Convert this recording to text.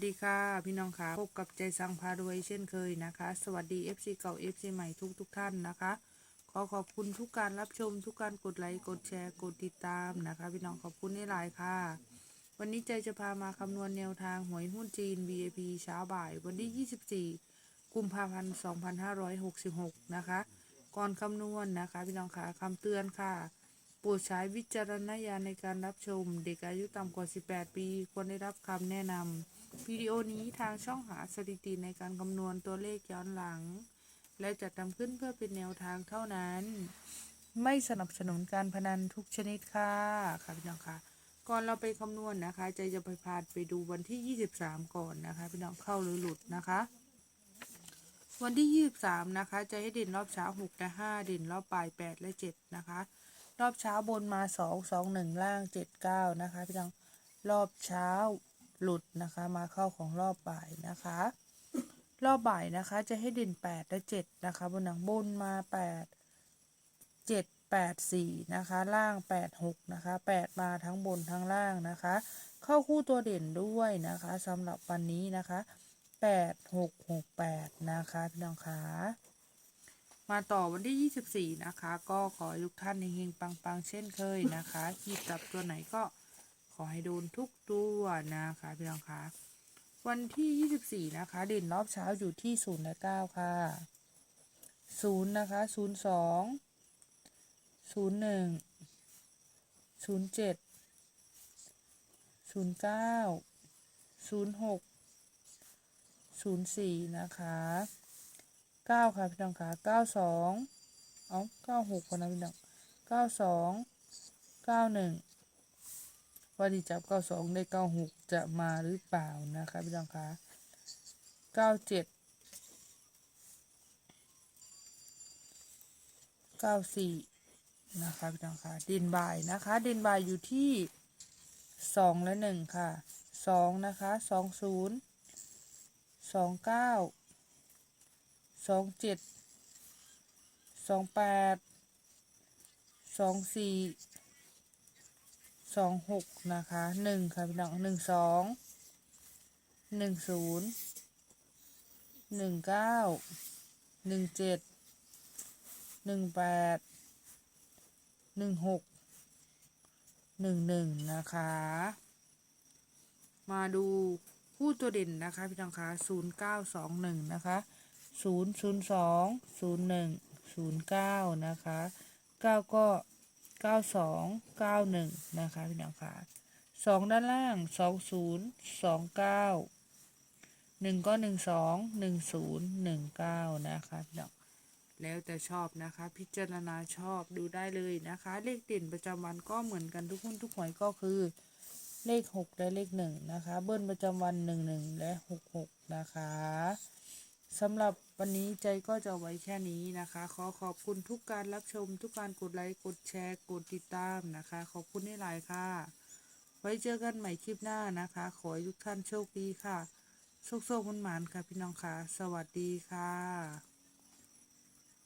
สวัสดีค่ะ พี่น้องค่ะพบกับใจสังพารวยเช่นเคยนะคะ สวัสดี FC เก่า FC ใหม่ทุกทุกท่านนะคะ ขอขอบคุณทุกการรับชมทุกการกดไลค์กดแชร์กดติดตามนะคะ พี่น้องขอบคุณในหลายค่ะ วันนี้ใจจะพามาคำนวณแนวทางหวยหุ้นจีน VIP เช้าบ่าย วันที่ 24 กุมภาพันธ์ 2566 นะคะ ก่อนคำนวณนะคะ พี่น้องค่ะคำเตือนค่ะโปรดใช้วิจารณญาณในการรับชม เด็กอายุต่ำกว่า 18 ปี ควรได้รับคำแนะนำ วิดีโอนี้ทางช่องหาสถิติในการคำนวณตัวเลขย้อนหลัง และจัดทำขึ้นเพื่อเป็นแนวทางเท่านั้น ไม่สนับสนุนการพนันทุกชนิดค่ะค่ะพี่น้องค่ะ ก่อนเราไปคำนวณนะคะ ใจจะไปพาไปดูวันที่ 23 ก่อนนะคะพี่น้องเข้าหรือหลุดนะคะ วันที่ 23 นะคะ จะให้เด่นรอบเช้า6และ5เด่นรอบบ่าย 8 และ 7 นะคะ รอบเช้าบนมา 2 2 1 ล่าง 7 9 นะคะพี่น้องรอบเช้า หลุดนะคะ มาเข้าของรอบบ่ายนะคะ รอบบ่ายนะคะ จะให้เด่น 8 และ 7 นะคะ บนหนังบนมา 8 7 8 4 นะคะ ล่าง 8 6 นะคะ 8 มาทั้งบนทั้งล่างนะคะ เข้าคู่ตัวเด่นด้วยนะคะสำหรับวันนี้นะคะ 8 6 6 8 นะคะพี่น้องคะมาต่อวันที่ 24 นะคะ ก็ขอห้ทุกท่านเฮงๆปังๆ เช่นเคยนะคะขีดจับตัวไหนก็ ขอให้โดนทุกตัวนะคะ พี่น้องคะวันที่ 24 นะคะ เด่นรอบเช้าอยู่ที่0และ9ค่ะ 0 นะคะ 02 01 07 09 06 04 นะคะ 9 ค่ะ พี่น้องคะ92 เอา96พนนะพี่น้อง92 91 ว่าดีจับเก้าสองได้เก้าหกจะมาหรือเปล่านะคะพี่น้องค่ะเก้าเจ็ดเก้าสี่นะคะพี่น้องค่ะดินบายนะคะดินบายอยู่ที่สองและหนึ่งค่ะสองนะคะสองศูนย์สองเก้าสองเจ็ดสองแปดสองสี่ สองหกนะคะหนึ่งค่ะพี่น้องหนึ่งสองหนึ่งศูนย์หนึ่งเก้าหนึ่งเจ็ดหนึ่งแปดหนึ่งหกหนึ่งหนึ่งนะคะ มาดูคู่ตัวเด่นนะคะพี่น้องคะศูนย์เก้าสองหนึ่งนะคะศูนย์ศูนย์สองศูนย์หนึ่งศูนย์เก้านะคะเก้าก็ เก้าสองเก้าหนึ่งนะคะพี่น้องค่ะสองด้านล่างสองศูนย์สองเก้าหนึ่งก็หนึ่งสองหนึ่งศูนย์หนึ่งเก้านะคะพี่น้องแล้วแต่ชอบนะคะ พิจารณาชอบดูได้เลยนะคะ เลขเด่นประจำวันก็เหมือนกันทุกหุ้นทุกหวยก็คือ เลขหกและเลขหนึ่งนะคะ เบิ้ลประจำวันหนึ่งหนึ่งและหกหกนะคะ สำหรับวันนี้ใจก็จะไว้แค่นี้นะคะ ขอขอบคุณทุกการรับชม ทุกการกดไลค์กดแชร์ กดติดตามนะคะ ขอบคุณที่หลายค่ะ ไว้เจอกันใหม่คลิปหน้านะคะ ขอให้ทุกท่านโชคดีค่ะ โชคโชคมันหมานค่ะพี่น้องค่ะ สวัสดีค่ะ